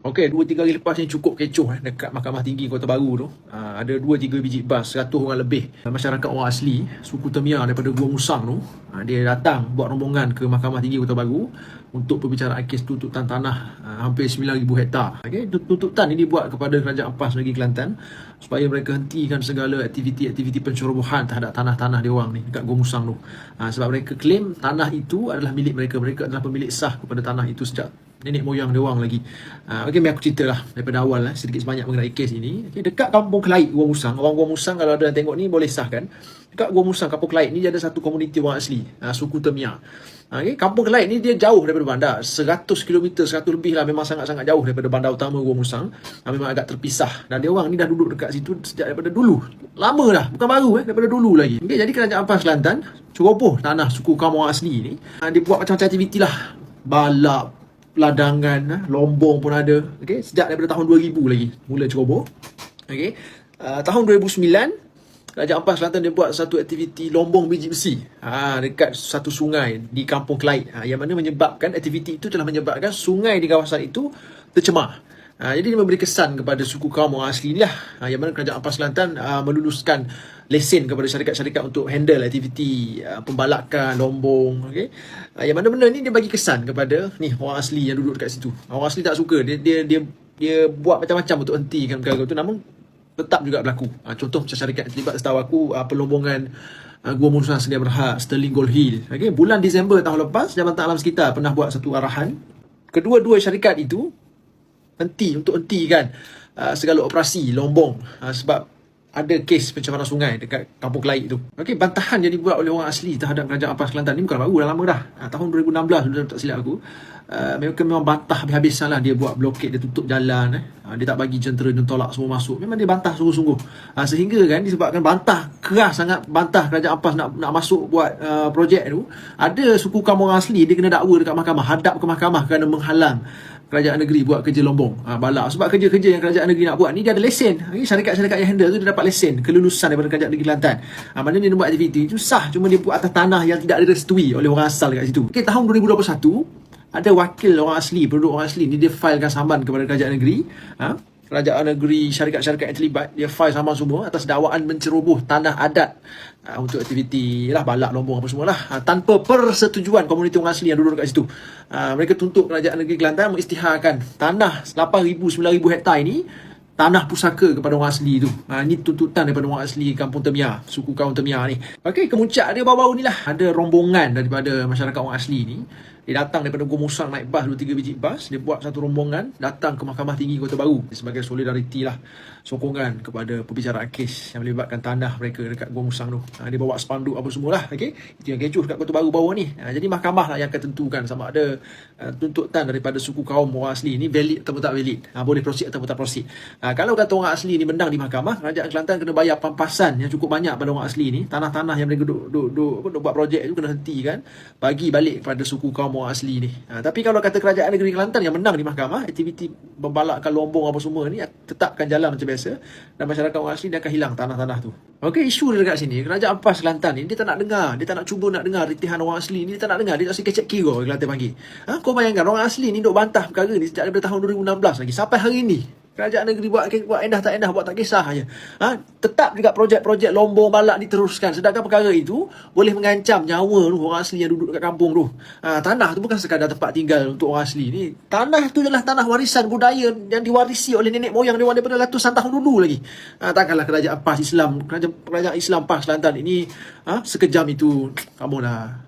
Okey, dua tiga hari lepas ni cukup kecoh eh, dekat Mahkamah Tinggi Kota Baru tu. Uh, ada dua tiga biji bas, 100 orang lebih. Masyarakat orang asli, suku Temia daripada Gua Musang tu, uh, dia datang buat rombongan ke Mahkamah Tinggi Kota Baru untuk perbicaraan kes tuntutan tanah uh, hampir 9,000 hektar. Okey, tuntutan ini dibuat kepada Kerajaan Ampas Negeri Kelantan supaya mereka hentikan segala aktiviti-aktiviti pencerobohan terhadap tanah-tanah dia orang ni dekat Gua Musang tu. Uh, sebab mereka klaim tanah itu adalah milik mereka. Mereka adalah pemilik sah kepada tanah itu sejak nenek moyang dia orang lagi. Uh, Okey, biar aku cerita lah daripada awal lah, sedikit sebanyak mengenai kes ini. Okay, dekat kampung Kelait, Gua Musang. Orang Gua Musang kalau ada yang tengok ni boleh sahkan. Dekat Gua Musang, kampung Kelait ni dia ada satu komuniti orang asli, uh, suku Temia. Okay, kampung Kelait ni dia jauh daripada bandar. 100 km, 100 lebih lah. Memang sangat-sangat jauh daripada bandar utama Gua Musang. Uh, memang agak terpisah. Dan dia orang ni dah duduk dekat situ sejak daripada dulu. Lama dah. Bukan baru eh. Daripada dulu lagi. Okay, jadi kerajaan Ampas Kelantan, curoboh tanah suku kaum orang asli ni. Uh, dia buat macam-macam aktiviti lah. Balap, ladangan, ah, lombong pun ada. Okay, sejak daripada tahun 2000 lagi mula ceroboh. Okay, uh, tahun 2009 Kerajaan Ampas Kelantan dia buat satu aktiviti lombong biji besi ha, dekat satu sungai di Kampung Kelait ha, yang mana menyebabkan aktiviti itu telah menyebabkan sungai di kawasan itu tercemar. Ha, jadi dia memberi kesan kepada suku kaum orang asli ni lah. Ha, yang mana Kerajaan Ampas Kelantan uh, meluluskan lesen kepada syarikat-syarikat untuk handle aktiviti uh, pembalakan, lombong. Okay? Uh, yang mana benda ni dia bagi kesan kepada ni orang asli yang duduk dekat situ. Orang asli tak suka. Dia dia dia, dia buat macam-macam untuk hentikan perkara itu. Namun tetap juga berlaku. Uh, contoh macam syarikat yang terlibat setahu aku uh, pelombongan uh, Gua Musa Sedia Berhad, Sterling Gold Hill. Okay? Bulan Disember tahun lepas, Jabatan Alam Sekitar pernah buat satu arahan. Kedua-dua syarikat itu henti untuk hentikan uh, segala operasi lombong uh, sebab ada kes pencemaran sungai dekat Kampung Kelait tu. Okey, bantahan yang dibuat oleh orang asli terhadap kerajaan Ampas Kelantan ni bukan baru, dah lama dah. Ha, tahun 2016 sudah tak silap aku. Uh, memang, memang bantah habis-habisan lah dia buat blokade, dia tutup jalan. Eh. Uh, dia tak bagi jentera dan tolak semua masuk. Memang dia bantah sungguh-sungguh. Uh, sehingga kan disebabkan bantah keras sangat bantah kerajaan Ampas nak nak masuk buat uh, projek tu. Ada suku kaum orang asli dia kena dakwa dekat mahkamah, hadap ke mahkamah kerana menghalang kerajaan negeri buat kerja lombong. Ha, balak. Sebab kerja-kerja yang kerajaan negeri nak buat ni dia ada lesen. Ha, syarikat-syarikat yang handle tu dia dapat lesen kelulusan daripada kerajaan negeri Kelantan. Ha, mana dia buat aktiviti itu sah cuma dia buat atas tanah yang tidak direstui oleh orang asal dekat situ. Okay, tahun 2021 ada wakil orang asli penduduk orang asli ni dia filekan saman kepada kerajaan negeri. Ha, kerajaan negeri syarikat-syarikat yang terlibat dia file sama semua atas dakwaan menceroboh tanah adat uh, untuk aktiviti lah balak lombong apa semua lah uh, tanpa persetujuan komuniti orang asli yang duduk dekat situ uh, mereka tuntut kerajaan negeri Kelantan mengistiharkan tanah 8,000 9,000 hektar ini tanah pusaka kepada orang asli tu. Ha, ini tuntutan daripada orang asli kampung Temia, suku kaum Temia ni. Okey, kemuncak dia baru-baru ni lah. Ada rombongan daripada masyarakat orang asli ni. Dia datang daripada Gua Musang naik bas, 2-3 biji bas. Dia buat satu rombongan datang ke Mahkamah Tinggi Kota Baru. Sebagai solidariti lah, sokongan kepada perbicaraan kes yang melibatkan tanah mereka dekat Gua Musang tu. Ha, dia bawa spanduk apa semua lah. Okay? Itu yang kecoh dekat Kota Baru bawah ni. Ha, jadi mahkamah lah yang akan tentukan sama ada uh, tuntutan daripada suku kaum orang asli ni valid atau tak valid. Ha, boleh proceed atau tak proceed. Ha, kalau kata orang asli ni menang di mahkamah, Kerajaan Kelantan kena bayar pampasan yang cukup banyak pada orang asli ni. Tanah-tanah yang mereka duk, duk, duk, duk, duk buat projek tu kena hentikan. Bagi balik kepada suku kaum orang asli ni. Ha, tapi kalau kata Kerajaan Negeri Kelantan yang menang di mahkamah, aktiviti membalakkan lombong apa semua ni tetapkan jalan macam biasa. Dan masyarakat orang asli dia akan hilang tanah-tanah tu. Okey, isu dia dekat sini. Kerajaan Ampas Kelantan ni, dia tak nak dengar. Dia tak nak cuba nak dengar ritihan orang asli ni. Dia tak nak dengar. Dia tak sikit kira Kelantan panggil. Ha? Kau bayangkan, orang asli ni duk bantah perkara ni sejak daripada tahun 2016 lagi. Sampai hari ni kerajaan negeri buat buat endah tak endah buat tak kisah aja. Ha? tetap juga projek-projek lombong balak diteruskan sedangkan perkara itu boleh mengancam nyawa tu orang asli yang duduk dekat kampung tu. Ha, tanah tu bukan sekadar tempat tinggal untuk orang asli ni. Tanah tu adalah tanah warisan budaya yang diwarisi oleh nenek moyang dia daripada ratusan tahun dulu lagi. Ha, takkanlah kerajaan PAS Islam, kerajaan, kerajaan Islam PAS Kelantan ini ha, sekejam itu kamu dah